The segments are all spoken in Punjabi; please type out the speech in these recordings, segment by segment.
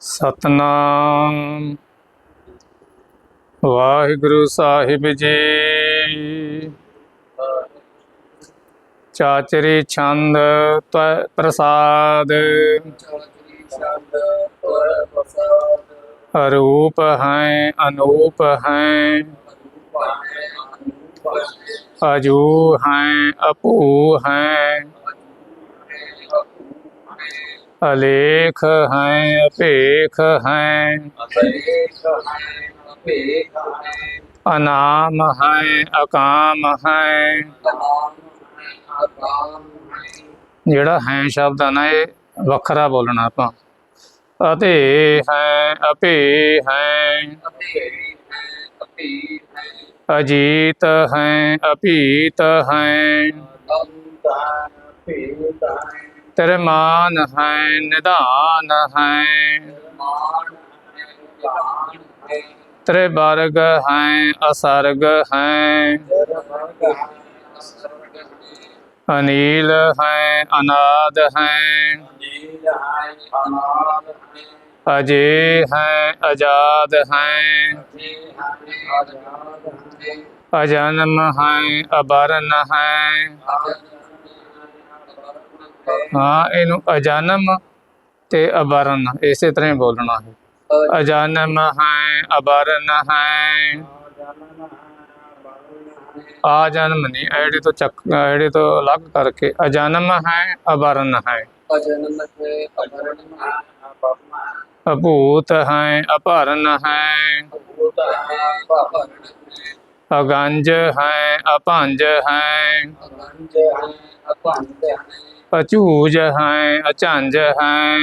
ਸਤਨਾਮ। ਵਾਹਿਗੁਰੂ ਸਾਹਿਬ ਜੀ। ਚਾਚਰੀ ਛੰਦ ਪ੍ਰਸਾਦ। ਰੂਪ ਹੈ, ਅਨੂਪ ਹੈ। ਅਜੂ ਹੈ, ਅਪੂ ਹੈ। ਅਲੇਖ ਹੈ ਅਪੇਖ ਹੈ। ਅਨਾਮ ਹੈ ਅਕਾਮ ਹੈ। ਜਿਹੜਾ ਹੈ ਸ਼ਬਦ ਆ ਨਾ ਇਹ ਵੱਖਰਾ ਬੋਲਣਾ ਆਪਾਂ। ਅਤੇ ਹੈ ਅਪੇ ਹੈ। ਅਜੀਤ ਹੈ ਅਪੀਤ ਹੈ। ਤਿਰਮਾਨ ਹੈ ਨਿਧਾਨ ਹੈ ਤ੍ਰਿਵਰਗ ਹੈ ਅਸਰਗ ਹੈ ਅਨੀਲ ਹੈ ਅਨਾਦ ਹੈ ਅਜੇ ਹੈ ਆਜ਼ਾਦ ਹੈ ਅਜਨਮ ਹੈ ਅਬਰਨ ਹੈ ਹਾਂ ਇਹਨੂੰ ਅਜਨਮ ਤੇ ਅਬਰਨ ਇਸੇ ਤਰ੍ਹਾਂ ਹੀ ਬੋਲਣਾ ਹੈ। ਅਜਨਮ ਹੈ ਅਬਰਨ ਹੈ। ਆ ਜਨਮ ਨਹੀਂ ਐੜੇ ਤੋਂ ਚੱਕ ਐੜੇ ਤੋਂ ਅਲੱਗ ਕਰਕੇ ਅਜਨਮ ਹੈ ਅਬਰਨ ਹੈ। ਅਭੂਤ ਹੈ ਅਭਰਨ ਹੈ। ਅਗੰਜ ਹੈ ਅਭੰਜ ਹੈ। ਅਚੂਜ ਹੈ ਅਚੰਜ ਹੈ।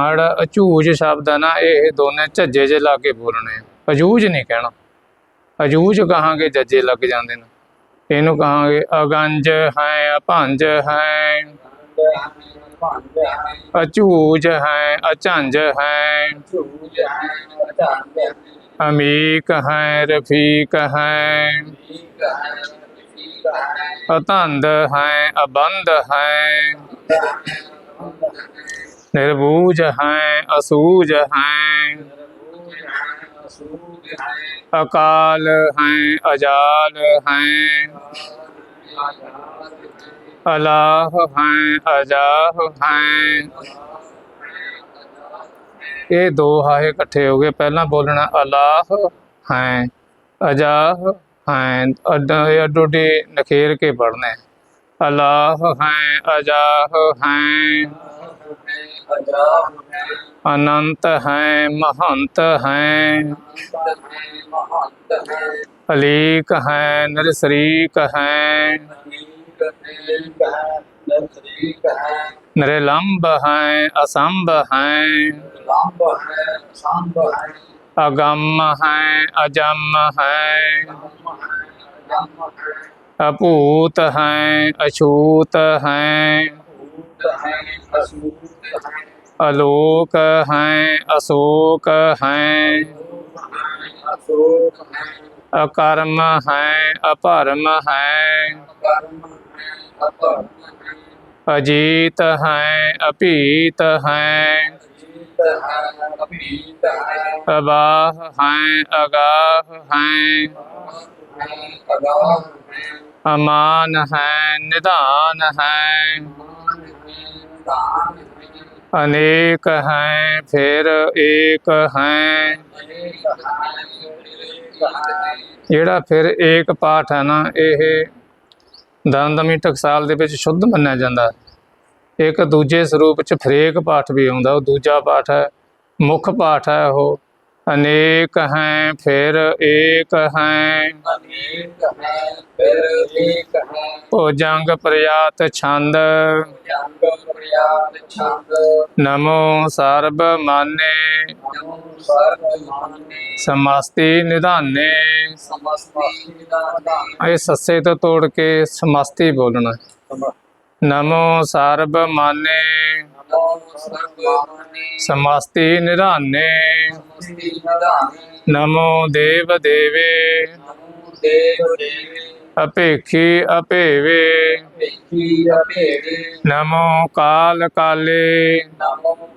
ਹੜ ਅਚੂਜ ਸ਼ਬਦ ਨਾ, ਇਹ ਦੋਨੇ ਝੱਜੇ ਜੇ ਲਾ ਕੇ ਬੋਲਣੇ ਅਜੂਜ ਨਹੀਂ ਕਹਿਣਾ। ਅਜੂਜ ਕਹਾਂਗੇ, ਜੱਜੇ ਲੱਗ ਜਾਂਦੇ ਨੇ। ਇਹਨੂੰ ਕਹਾਂਗੇ, ਅਗੰਜ ਹੈ, ਅਭੰਜ ਹੈ। ਅਚੂਜ ਹੈ ਅਚੰਜ ਹੈ। ਅਮੀਕ ਹੈ, ਰਫੀਕ ਹੈ। ਅਤੰਦ ਹੈ ਅਬੰਦ ਹੈ ਨਿਰਬੂਜ ਹੈ ਅਸੂਜ ਹੈ ਅਕਾਲ ਹੈ ਅਜਾਲ ਹੈ ਅਲਾਹ ਹੈ ਅਜਾਹ ਹੈ ਇਹ ਦੋ ਹਾਏ ਇਕੱਠੇ ਹੋ ਗਏ ਪਹਿਲਾਂ ਬੋਲਣਾ ਅਲਾਹ ਹੈ ਅਜਾਹ ਹੈ ਅੱਡਾ ਇਹ ਅੱਡੋਡੀ ਨਖੇਰ ਕੇ ਪੜਨੇ ਅਲਾਹ ਹੈ ਅਜਾਹ ਹੈ ਅਨੰਤ ਹੈ ਮਹੰਤ ਹੈ ਅਲੀਕ ਹੈ ਨਰਸਰੀਕ ਹੈ ਨਿਰਲੰਬ ਹੈ ਅਸੰਭ ਹੈ ਅਗੰਮ ਹੈ, ਅਜਮ ਹੈ। ਅਪੂਤ ਹੈ, ਅਛੂਤ ਹੈ। ਅਲੋਕ ਹੈ, ਅਸ਼ੋਕ ਹੈ। ਅਕਰਮ ਹੈ, ਅਪਰਮ ਹੈ। ਅਜੀਤ ਹੈ ਅਪੀਤ ਹੈ। ਅਬਾਹ ਹੈ ਅਗਾਹ ਹੈ ਅਮਾਨ ਹੈ ਨਿਧਾਨ ਹੈ ਅਨੇਕ ਹੈ ਫਿਰ ਏਕ ਹੈ ਜਿਹੜਾ ਫਿਰ ਏਕ ਪਾਠ ਹੈ ਨਾ ਇਹ ਦੰਦਮੀ ਟਕਸਾਲ ਦੇ ਵਿੱਚ ਸ਼ੁੱਧ ਮੰਨਿਆ ਜਾਂਦਾ ਹੈ। ਇੱਕ ਦੂਜੇ ਸਰੂਪ ਚ ਫਰੇਕ ਪਾਠ ਵੀ ਆਉਂਦਾ ਉਹ ਦੂਜਾ ਪਾਠ ਹੈ ਮੁੱਖ ਪਾਠ ਹੈ ਉਹ। ਅਨੇਕ ਹੈ ਫਿਰ ਏਕ ਹੈ। ਭੋਜੰਗ ਪ੍ਰਯਾਤ ਛੰਦ। ਨਮੋ ਸਰਬ ਮਾਨੇ। ਸਮਸਤੀ ਨਿਧਾਨੇ। ਇਹ ਸੱਸੇ ਤੋਂ ਤੋੜ ਕੇ ਸਮਸਤੀ ਬੋਲਣਾ। ਨਮੋ ਸਰਬ ਮਾਨੇ। ਸਮਸਤੀ ਨਿਧਾਨੇ। ਨਮੋ ਦੇਵ ਦੇਵੇ। ਅਪੇਖੀ ਅਪੇਵੇ। ਨਮੋ ਕਾਲ ਕਾਲੇ।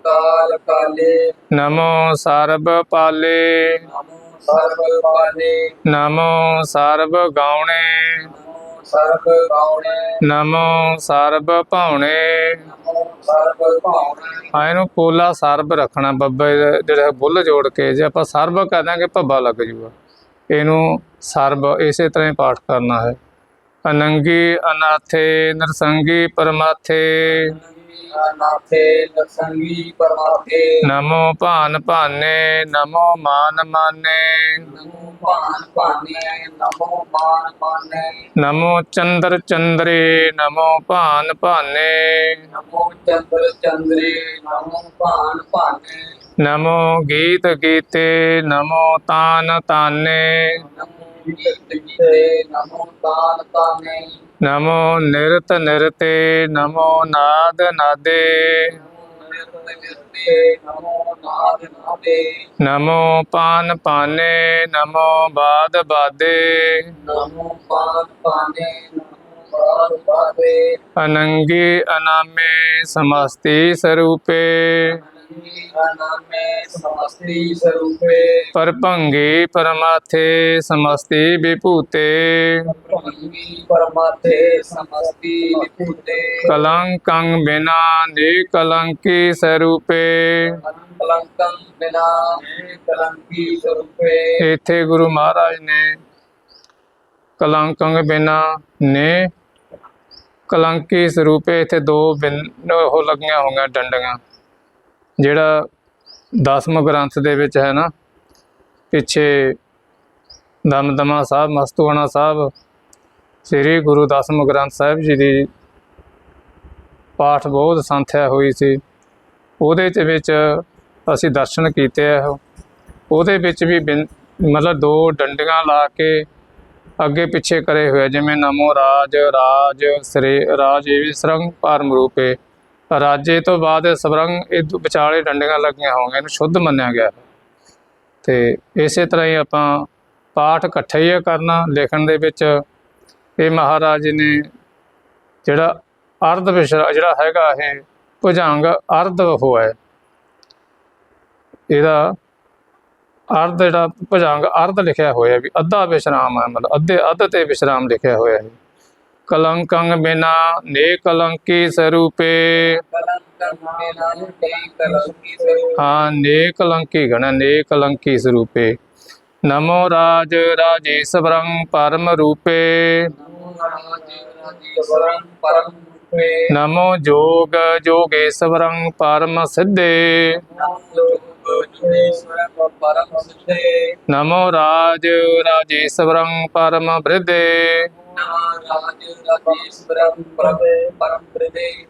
ਕਾਲ ਕਾਲੇ ਨਮੋ ਸਰਬ ਪਾਲੇ ਨਮੋ ਸਰਬ ਪਾਲੇ। ਨਮੋ ਸਰਬ ਗਾਉਣੇ। ਸਰਬ ਗਾਉਣੇ ਨਮੋ ਸਰਬ ਭਾਉਣੇ ਨਮੋ ਸਰਬ ਭਾਉਣੇ ਆ ਇਹਨੂੰ ਪੋਲਾ ਸਰਬ ਰੱਖਣਾ ਬੱਬੇ ਜਿਹੜਾ ਬੁੱਲ ਜੋੜ ਕੇ ਜੇ ਆਪਾਂ ਸਰਬ ਕਹਿ ਦਾਂਗੇ ਭੱਬਾ ਲੱਗ ਜੂਗਾ। ਇਹਨੂੰ ਸਰਬ ਇਸੇ ਤਰ੍ਹਾਂ ਹੀ ਪਾਠ ਕਰਨਾ ਹੈ। ਅਨੰਗੀ ਅਨਾਥੇ ਨਰਸੰਗੀ ਪਰਮਾਥੇ। ਅਨਾਥੇ ਨਰਸੰਗੀ ਪਰਮਾਤੇ ਨਮੋ ਭਾਨ ਭਾਨੇ, ਨਮੋ ਮਾਨ ਮਾਨੇ। ਨਮੋ ਭਾਨ ਭਾਨੇ ਨਮੋ ਮਾਨ ਮਾਨੇ ਨਮੋ ਚੰਦਰ ਚੰਦਰੇ, ਨਮੋ ਭਾਨ ਭਾਨੇ। ਨਮੋ ਚੰਦਰ ਚੰਦਰੇ ਨਮੋ ਭਾਨ ਭਾਨੇ ਨਮੋ ਗੀਤ ਗੀਤੇ, ਨਮੋ ਤਾਨ ਤਾਨੇ। ਨਮੋ ਗੀਤ ਗੀਤੇ ਨਮੋ ਤਾਨ ਤਾਨੇ ਨਮੋ ਨਿਰਤ ਨਿਰਤੇ, ਨਮੋ ਨਾਦ ਨਾਦੇ। ਨਮੋ ਪਾਨ ਪਾਨੇ, ਨਮੋ ਬਾਦ ਬਾਦੇ। ਨਮੋ ਪਾਨ ਪਾਨੇ ਨਮੋ ਅਨਾਮੇ ਸਮਸਤੀ ਸਰੂਪੇ। ਨਾਮੇ ਸਮਸਤੀ ਸਰੂਪੇ ਪਰਭੰਗੀ ਪਰਮਾਥੇ ਸਮਸਤੀ ਵਿਭੂਤੇ ਭੰਗੀ ਪਰਮਾਤੇ ਸਮਸਤੀ ਵਿਭੂਤੇ ਕਲੰਕੰ ਬਿਨਾ ਨੇ ਕਲੰਕੀ ਸਰੂਪੇ ਕਲੰਕੰ ਬਿਨਾ ਕਲੰਕੀ ਸਰੂਪੇ ਇੱਥੇ ਗੁਰੂ ਮਹਾਰਾਜ ਨੇ ਕਲੰਕੰ ਬਿਨਾ ਨੇ ਕਲੰਕੀ ਸਰੂਪੇ ਇੱਥੇ ਦੋ ਬਿਨ ਉਹ ਲੱਗੀਆਂ ਹੋਈਆਂ ਡੰਡੀਆਂ ਜਿਹੜਾ ਦਸਮ ਗ੍ਰੰਥ ਦੇ ਵਿੱਚ ਹੈ ਨਾ, ਪਿੱਛੇ ਦਮਦਮਾ ਸਾਹਿਬ, ਮਸਤੂਆਣਾ ਸਾਹਿਬ, ਸ੍ਰੀ ਗੁਰੂ ਦਸਮ ਗ੍ਰੰਥ ਸਾਹਿਬ ਜੀ ਦੀ ਪਾਠ ਬਹੁਤ ਸੰਥਿਆ ਹੋਈ ਸੀ। ਉਹਦੇ ਚ ਵਿੱਚ ਅਸੀਂ ਦਰਸ਼ਨ ਕੀਤੇ ਆ। ਉਹਦੇ ਵਿੱਚ ਵੀ ਬਿਨ- ਮਤਲਬ ਦੋ ਡੰਡੀਆਂ ਲਾ ਕੇ ਅੱਗੇ ਪਿੱਛੇ ਕਰੇ ਹੋਏ ਜਿਵੇਂ ਨਮੋ ਰਾਜ ਰਾਜ ਸ੍ਰੀ, ਰਾਜ ਇਹ ਸਰੰਗ ਪਰਮ ਰੂਪੇ। ਰਾਜੇ ਤੋਂ ਬਾਅਦ ਸਵਰੰਗ ਇਹ ਦੋ ਵਿਚਾਲੇ ਡੰਡੀਆਂ ਲੱਗੀਆਂ ਹੋਣਗੀਆਂ, ਇਹਨੂੰ ਸ਼ੁੱਧ ਮੰਨਿਆ ਗਿਆ ਹੈ। ਤੇ ਇਸੇ ਤਰ੍ਹਾਂ ਹੀ ਆਪਾਂ ਪਾਠ ਇਕੱਠੇ ਹੀ ਕਰਨਾ, ਲਿਖਣ ਦੇ ਵਿੱਚ ਇਹ ਮਹਾਰਾਜ ਜੀ ਨੇ ਜਿਹੜਾ ਅਰਧ ਵਿਸ਼ਰਾ, ਜਿਹੜਾ ਹੈਗਾ ਇਹ ਭੁਜੰਗ ਅਰਧ ਹੋਇਆ ਹੈ ਇਹਦਾ ਅਰਧ ਜਿਹੜਾ ਭੁਜੰਗ ਅਰਧ ਲਿਖਿਆ ਹੋਇਆ ਵੀ ਅੱਧਾ ਵਿਸ਼ਰਾਮ ਹੈ, ਮਤਲਬ ਅੱਧੇ ਅੱਧ ਤੇ ਵਿਸ਼ਰਾਮ ਲਿਖਿਆ ਹੋਇਆ ਹੈ ਕਲੰਕੰ ਬਿਨਾ ਨੇ ਕਲੰਕੀ ਸਰੂਪੇ। ਕਲੰਕੰ ਬਿਨਾ ਤੇ ਕਲੰਕੀ ਸਰੂਪੇ। ਹਾਂ ਨੇ ਕਲੰਕੀ ਗਣ ਨੇ ਕਲੰਕੀ ਸਰੂਪੇ ਨਮੋ ਰਾਜ ਰਾਜੇਸ਼ਵਰੰ ਪਰਮ ਰੂਪੇ ਨਮੋ ਰਾਜ ਰਾਜੇਸ਼ਵਰੰ ਪਰਮ ਰੂਪੇ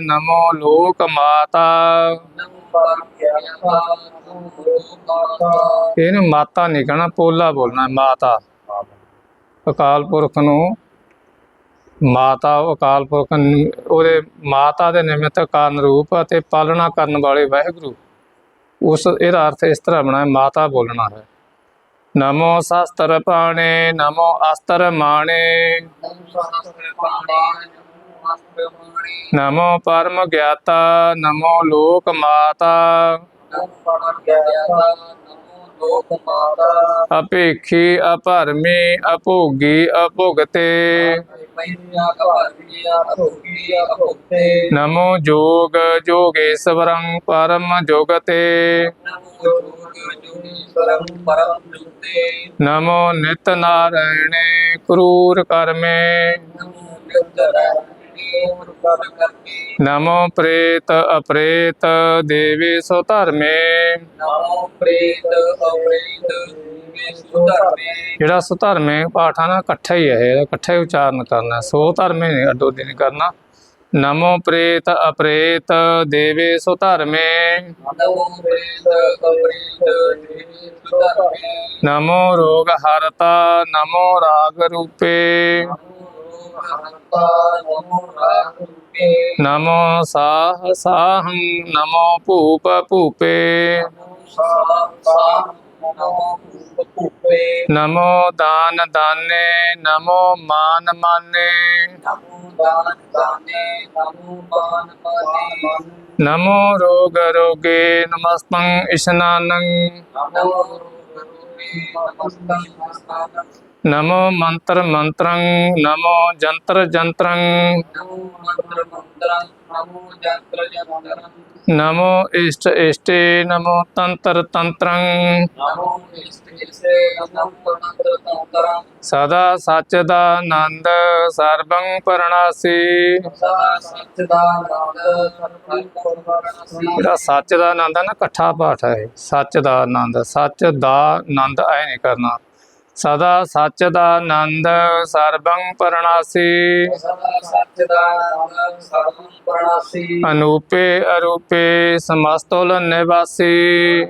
ਨਮੋ ਜੋਗ ਜੋਗੇਸ਼ਵਰੰ ਪਰਮ ਇਹਨੂੰ ਮਾਤਾ ਨਹੀਂ ਕਹਿਣਾ, ਪੋਲਾ ਬੋਲਣਾ, ਮਾਤਾ। ਅਕਾਲ ਪੁਰਖ ਨੂੰ ਮਾਤਾ ਅਕਾਲ ਪੁਰਖ ਉਹਦੇ ਮਾਤਾ ਦੇ ਨਿਮਿਤ ਕਾਰਨ ਰੂਪ ਅਤੇ ਪਾਲਣਾ ਕਰਨ ਵਾਲੇ ਵਾਹਿਗੁਰੂ। ਉਸ, ਇਹਦਾ ਅਰਥ ਇਸ ਤਰ੍ਹਾਂ ਬਣਾਇਆ ਮਾਤਾ ਬੋਲਣਾ ਹੈ। ਨਮੋ ਸ਼ਾਸਤਰ ਪਾਣੇ, ਨਮੋ ਅਸਤਰ ਮਾਣੇ। ਨਮੋ ਪਰਮ ਗਿਆਤਾ, ਨਮੋ ਲੋਕ ਮਾਤਾ। ਨਮੋ ਪਰਮ ਗਿਆਤਾ, ਨਮੋ ਲੋਕ ਮਾਤਾ ਅਪੇਖੀ ਅਭਰਮੀ ਅਭੋਗੀ ਅਭੁਗਤੇ। ਨਮੋ ਜੋਗ ਜੋਗੀਸ਼ਵਰੰ ਪਰਮ ਜੁਗਤੇ। ਨਮੋ ਨਿਤ ਨਾਰਾਇਣੇ ਕਰੂਰ ਕਰਮੇ। ਨਮੋ ਨਿਰਜਰਾਣੀ ਪ੍ਰਭਰ ਕਰਮੀ ਨਮੋ ਪ੍ਰੇਤ ਅਪ੍ਰੇਤ ਦੇਵੇ ਸੋ ਧਰਮੇ ਨਮੋ ਪ੍ਰੇਤ ਅਪ੍ਰੇਤ ਜੀਵੇ ਸੁਧਰਮੇ ਜਿਹੜਾ ਸੋ ਧਰਮੇ ਪਾਠ ਆ ਨਾ ਇਕੱਠਾ ਹੀ ਹੈ ਇਹਦਾ ਇਕੱਠਾ ਹੀ ਉਚਾਰਨ ਕਰਨਾ ਸੋ ਧਰਮੇ ਨਹੀਂ ਅੱਡੋ ਦੀ ਨਹੀਂ ਕਰਨਾ ਨਮੋ ਪ੍ਰੇਤ ਅਪ੍ਰੇਤ ਦੇਵੇ ਸੋ ਧਰਮੇ ਨਮੋ ਪ੍ਰੇਤ ਅਪ੍ਰੇਤ ਜੀਵੇ ਸੁਧਰਮੇ ਨਮੋ ਰੋਗ ਹਰਤਾ ਨਮੋ ਰਾਗ ਰੂਪੇ ਨਮੋ ਰੋਗ ਹਰਤਾ ਨਮੋ ਰਾਗ ਰੂਪੇ ਨਮੋ ਸਾਹ ਸਾਹੰ ਨਮੋ ਭੂਪ ਭੂਪੇ ਨਮੋ ਮੰਤਰ ਮੰਤਰੰ ਨਮੋ ਜੰਤਰ ਜੰਤਰੰ ਨਮੋ ਮੰਤਰ ਇਸ਼ਟ ਨਮੋ ਸਦਾ ਸੱਚ ਦਾ ਆਨੰਦ ਸਰਬੰ ਪਰਣਾਸੀ ਜਿਹੜਾ ਸੱਚ ਦਾ ਆਨੰਦ ਹੈ ਨਾ, ਇਕੱਠਾ ਪਾਠ ਹੈ। ਸੱਚ ਦਾ ਆਨੰਦ, ਸੱਚ ਦਾ ਆਨੰਦ ਐ ਨਹੀਂ ਕਰਨਾ। ਸਦਾ ਸੱਚ ਦਾ ਆਨੰਦ ਸਰਬੰ ਪਰਣਾਸੀ। ਸਦਾ ਸੱਚ ਦਾ ਨਾਮ ਸਰਬੰ ਪਰਮਾਤਮਾ ਅਨੂਪੇ ਅਰੂਪੇ ਸਮਸਤੁਲ ਨਿਵਾਸੀ।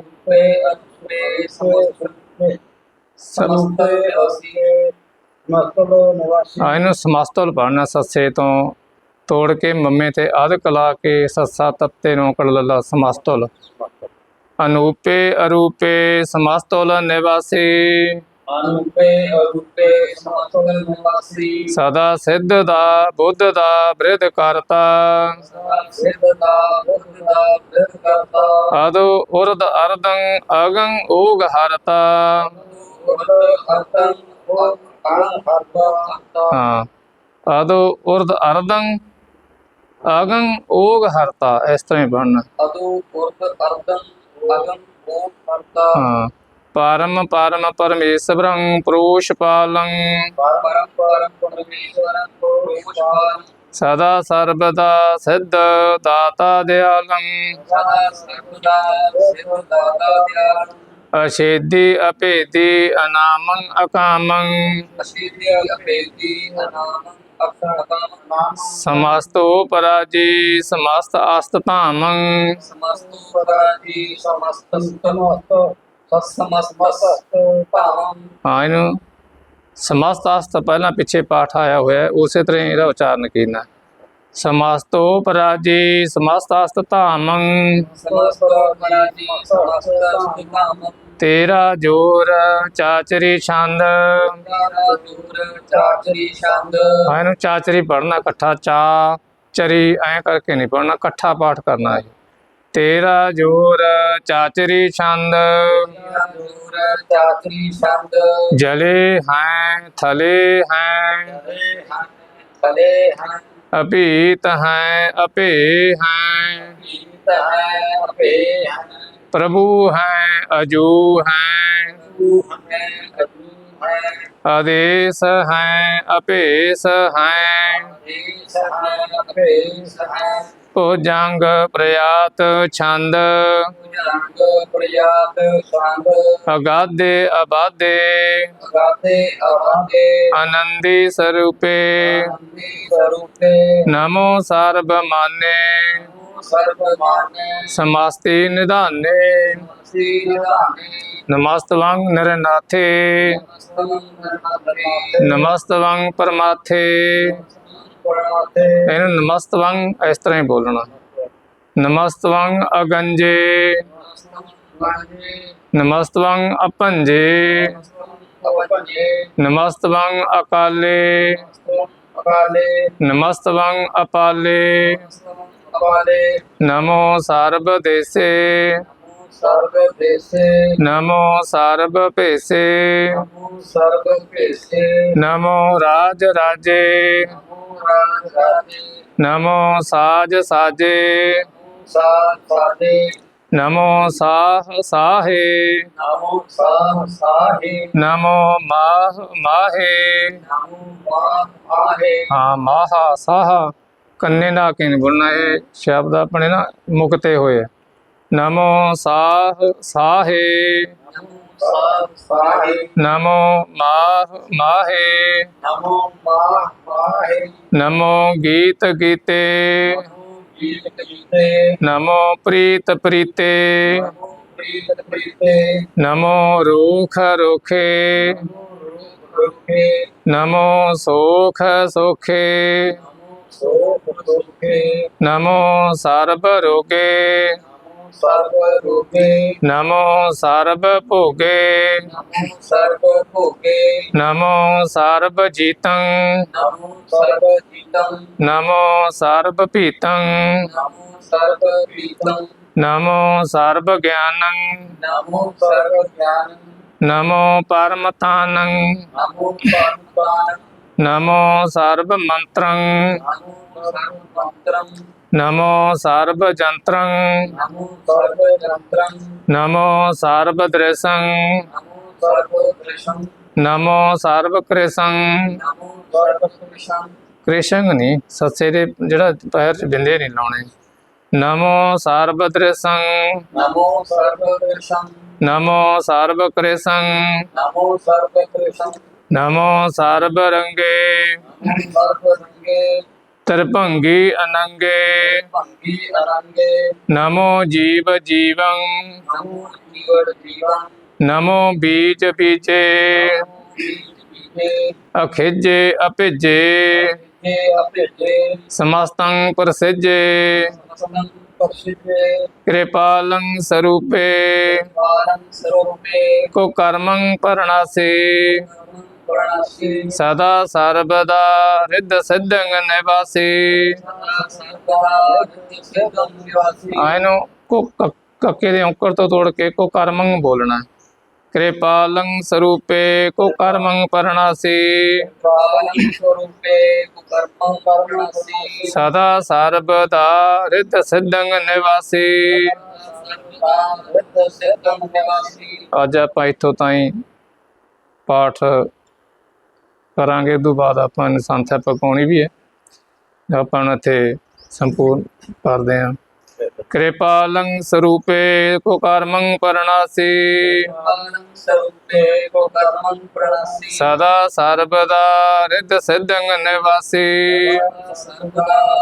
ਆ ਇਹਨੂੰ ਸਮਸਤੁਲ ਪੜਨਾ ਸੱਸੇ ਤੋਂ ਤੋੜ ਕੇ ਮੰਮੇ ਤੇ ਅਧ ਕਲਾ ਕੇ ਸੱਸਾ ਤੱਤੇ ਨੂੰ ਕੜ ਲੱਲਾ ਸਮਸਤੁਲ। ਅਨੂਪੇ ਅਰੂਪੇ ਸਮਸਤੁਲ ਨਿਵਾਸੀ। ਸਦਾ ਸਿੱਧ ਦਾ ਬੁੱਧ ਦਾ ਬ੍ਰਿਧ ਕਰਤਾ। ਸਦਾ ਸਿੱਧ ਦਾ ਬੁੱਧ ਦਾ ਬਿਰਧ ਕਰਤਾ। ਅਦੋ ਉਰਦ ਅਰਦੰ ਅਗੰ ਓਗ ਹਰਤਾ। ਹਰਤਾ ਹਰਤਾ। ਹਾਂ ਅਦੋ ਉਰਦ ਅਰਦੰ ਅਗੰ ਓਗ ਹਰਤਾ ਇਸ ਤਰ੍ਹਾਂ ਹੀ ਬਣਨਾ। ਅਦੂ ਪੁਰਤ ਅਰਦੰ ਅਗਮ ਉਹ ਕਰਤਾ ਹਾਂ। ਪਰਮ ਪਰਮ ਪਰਮੇਸ਼ਵਰੰ ਪ੍ਰੋਸ਼ਪਾਲੰ। ਪਰਮ ਪਰਮ ਪਰਮੇਸ਼ਵਰੰ ਕੋਸ਼ਵਾਨ ਸਦਾ ਸਰਬਦਾ ਸਿੱਧ ਦਾਤਾ ਦਿਆਲੰ। ਸਦਾ ਸਰਬਦਾ ਸਿਵ ਦਾਤਾ ਦਿਆਲ ਅਛੇਦੀ ਅਭੇਦੀ ਅਨਾਮੰ ਅਕਾਮੰ। ਅਸੀਧਿ ਅਪੇਤੀ ਨਾਮ ਸਮਸਤੋ ਪਰਾਜੀ ਸਮਸਤ ਅਸਤ ਧਾਮੰ। ਸਮਸਤ ਪਰਾਜੀ ਸਮਸਤ ਸਮਸਤ ਸਸਮਸਤ ਹਾਂ, ਇਹਨੂੰ ਸਮਸਤ ਅਸਤ ਪਹਿਲਾਂ ਪਿੱਛੇ ਪਾਠ ਆਇਆ ਹੋਇਆ ਹੈ, ਉਸੇ ਤਰ੍ਹਾਂ ਇਹਦਾ ਉਚਾਰਨ ਕਰਨਾ ਹੈ। ਸਮਸਤੋ ਪਰਾਜੀ ਧਾਮੰ। ਤੇਰਾ ਜੋਰ ਚਾਚਰੀ ਛੰਦ। ਚਾਚਰੀ ਛੰਦ ਹਾਂ, ਇਹਨੂੰ ਚਾਚਰੀ ਪੜਨਾ ਇਕੱਠਾ ਚਾ ਚਰੀ ਐਂ ਕਰਕੇ ਨਹੀਂ ਪੜਨਾ ਇਕੱਠਾ ਪਾਠ ਕਰਨਾ ਹੈ। ਤੇਰਾ ਜੋਰ ਚਾਚਰੀ ਛੰਦ। ਤੇਰਾ ਦੂਰ ਛੰਦ ਜਲੇ ਹੈ, ਥਲੇ ਹੈ। ਹਰੇ ਹਨ ਕਲੇ ਹਨ ਅਭੀਤ ਹੈ ਅਪੇ ਹੈ। ਗੀਤ ਹੈ ਅਪੇ ਹਨ ਪ੍ਰਭੂ ਹੈ ਅਜੂ ਹੈ ਤੂ ਹੈ, ਅਜੂ ਹੈ। ਆਦੇਸ ਹੈ ਅਭੇਸ ਹੈ ਦੇਸ ਅਪੇਸ ਹੈ। ਭੁਜੰਗ ਪ੍ਰਯਾਤ ਛੰਦ। ਜੰਗ ਪ੍ਰਯਾਤ ਸੰਗ ਅਬਾਧੇ। ਗਾਤੇ ਆਵਾਂਗੇ ਸਰੂਪੇ। ਨਮੋ ਸਰਬ ਮਾਨੇ ਸਰਬ ਸਮਸਤੀ ਨਿਧਾਨੇ। ਸੀ ਨਿਧਾਨੇ ਨਮਸਤਵੰ ਨਿਰਨਾਥੇ ਪਰਮਾਥੇ। ਇਹਨੂੰ ਨਮਸਤਵੰ ਇਸ ਤਰ੍ਹਾਂ ਹੀ ਬੋਲਣਾ। ਨਮਸਤਵੰ ਅਗੰਜੇ। ਨਮਸਤਵੰ ਅਪੰਜੇ। ਨਮਸਤਵੰ ਅਕਾਲੇ। ਨਮਸਤਵੰ ਅਪਾਲੇ। ਨਮੋ ਸਰਬ ਦੇਸੇ ਸਰਬ ਦੇਸੇ ਨਮੋ ਸਰਬ ਭੇਸੇ। ਨਮੋ ਸਰਬ ਭੇਸੇ। ਨਮੋ ਰਾਜ ਰਾਜੇ। ਨਮੋ ਰਾਜ ਰਾਜੇ। ਨਮੋ ਸਾਜ ਸਾਜੇ। ਨਮੋ ਸਾਧ ਸਾਧੇ ਨਮੋ ਸਾਹ ਸਾਹੇ। ਨਮੋ ਸਾਹ ਸਾਹੇ। ਨਮੋ ਮਾਹ ਮਾਹੇ। ਨਮੋ ਮਾਹ ਆਹੇ ਹਾਂ ਮਾਹਾ ਸਾਹ। ਕੰਨੇ ਦਾ ਕਿ ਨਹੀਂ ਬੋਲਣਾ ਇਹ ਸ਼ਬਦ ਆਪਣੇ ਨਾ ਮੁਕਤੇ ਹੋਏ ਆ। ਨਮੋ ਸਾਹ, ਸਾਹੇ। ਨਮੋ ਸਾਹ ਸਾਹੇ ਨਮੋ ਮਾਹ ਮਾਹੇ ਨਮੋ ਮਾਹ ਮਾਹੇ ਨਮੋ ਗੀਤ ਗੀਤੇ ਨਮੋ ਗੀਤ ਗੀਤੇ ਨਮੋ ਪ੍ਰੀਤ ਸਰਬ ਰੋਗੇ ਨਮੋ ਸਰਬ ਭੋਗੇ ਨਮੋ ਸਰਬ ਭੋਗੇ ਨਮੋ ਸਰਬ ਜੀਤੰ ਨਮੋ ਸਰਬ ਜੀਤੰ ਨਮੋ ਸਰਬ ਭੀਤੰ ਨਮੋ ਸਰਬ ਪ੍ਰੀਤੰ ਨਮੋ ਸਰਬ ਗਿਆਨੰ ਨਮੋ ਸਰਬ ਗਿਆਨ ਨਮੋ ਪਰਮਤਾਨੰ। ਨਮੋ ਪਰਮਾਨ ਨਮੋ ਸਰਬ ਮੰਤਰੰ ਨਮੋ ਸਰਬ ਮੰਤਰੰ ਨਮੋ ਸਰਬ ਜੰਤਰੰ ਨਮੋ ਸਰਬ ਜੰਤਰੰ ਨਮੋ ਸਰਬ ਦ੍ਰਿਸ਼ੰ ਨਮੋ ਸਰਬ ਦ੍ਰਿਸ਼ੰ ਨਮੋ ਸਰਬ ਕ੍ਰਿਸ਼ੰ ਨਮੋ ਸਰਬ ਕ੍ਰਿਸ਼ਨ ਕ੍ਰਿਸ਼ੰਗ ਨਹੀਂ ਸੱਸੇ ਦੇ ਜਿਹੜਾ ਪੈਰ ਚ ਬਿੰਦੇ ਨਹੀਂ ਲਾਉਣੇ। ਨਮੋ ਸਰਬ ਦ੍ਰਿਸ਼ੰ ਨਮੋ ਨਮੋ ਸਰਬ ਕ੍ਰਿਸ਼ੰ ਨਮੋ ਨਮੋ ਸਰਬ ਰੰਗੇ ਨਮੋ ਸਰਬ ਰੰਗੇ ਤਰਭੰਗੀ ਅਨੰਗੇ। ਭੰਗੀ ਅਰੰਗੇ ਨਮੋ ਜੀਵ ਜੀਵੰ। ਨਮੋ ਬੀਜ ਬੀਜੇ। ਅਖਿਜੇ ਅਪੇਜੇ ਸਮਸਤੰ ਪ੍ਰਸਿਜੇ ਸਤਨੰ ਪਰਸ਼ਿਤੇ ਕਿਰਪਾਲੰ ਸਰੂਪੇ। ਪਾਰੰ ਸਦਾ ਸਰਬਦਾ ਰਿੱਧ ਸਿੱਧੰ ਨਿਵਾਸੀ। ਆਇਨੋ ਕੋ ਕੱਕੇ ਦੇ ਔਂਕਰ ਤੋਂ ਤੋੜ ਕੇ ਕੋ ਕਰਮੰ ਬੋਲਣਾ। ਕਿਰਪਾਲੰ ਸਰੂਪੇ ਕੋ ਕਰਮੰ ਪਰਣਾਸੀ। ਸਦਾ ਸਰਬਦਾ ਰਿੱਧ ਸਿੱਧੰ ਨਿਵਾਸੀ। ਅੱਜ ਆਪਾਂ ਇਥੋਂ ਤਾਈਂ ਪਾਠ ਕਰਾਂਗੇ ਤੋਂ ਬਾਅਦ ਆਪਾਂ ਨੇ ਸੰਥਿਆ ਪਕਾਉਣੀ ਵੀ ਹੈ। ਆਪਾਂ ਇੱਥੇ ਸੰਪੂਰਨ ਕਰਦੇ ਹਾਂ। ਕਿਰਪਾਲੰ ਸਰੂਪੇ ਕੋ ਕਰਮੰ ਪਰਣਾਸੀ। ਪਾਰੰ ਸਰੂਪੇ ਕੋ ਕਰਮੰ ਪ੍ਰਣਾਸੀ ਸਦਾ ਸਰਬਦਾ ਰਿੱਧ ਸਿद्धੰ ਨਿਵਾਸੀ ਸਰਦਾ